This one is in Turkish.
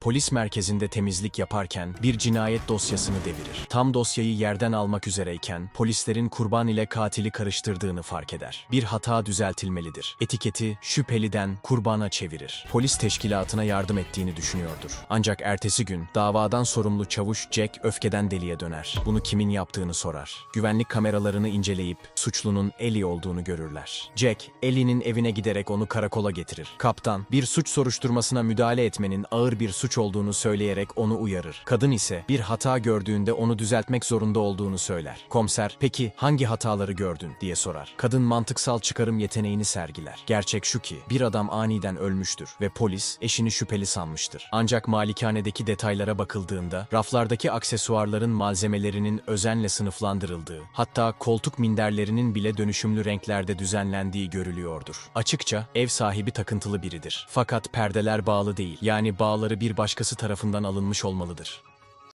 polis merkezinde temizlik yaparken bir cinayet dosyasını devirir. Tam dosyayı yerden almak üzereyken polislerin kurban ile katili karıştırdığını fark eder. Bir hata düzeltilmelidir. Etiketi şüpheliden kurbana çevirir. Polis teşkilatına yardım ettiğini düşünüyordur. Ancak ertesi gün davadan sorumlu çavuş Jack öfkeden deliye döner. Bunu kimin yaptığını sorar. Güvenlik kameralarını inceleyip suçlunun Ellie olduğunu görürler. Jack, Ellie'nin evine giderek onu karakola getirir. Kaptan, bir suç soruşturmasına müdahale etmenin ağır bir suç olduğunu söyleyerek onu uyarır. Kadın ise bir hata gördüğünde onu düzeltmek zorunda olduğunu söyler. Komiser, peki hangi hataları gördün diye sorar. Kadın mantıksal çıkarım yeteneğini sergiler. Gerçek şu ki bir adam aniden ölmüştür ve polis eşini şüpheli sanmıştır. Ancak malikanedeki detaylara bakıldığında raflardaki aksesuarların malzemelerinin özenle sınıflandırıldığı, hatta koltuk minderlerinin bile dönüşümlü renklerde düzenlendiği görülüyordur. Açıkça ev sahibi takıntılı biridir. Fakat perdeler bağlı değil. Yani bağları bir başkası tarafından alınmış olmalıdır.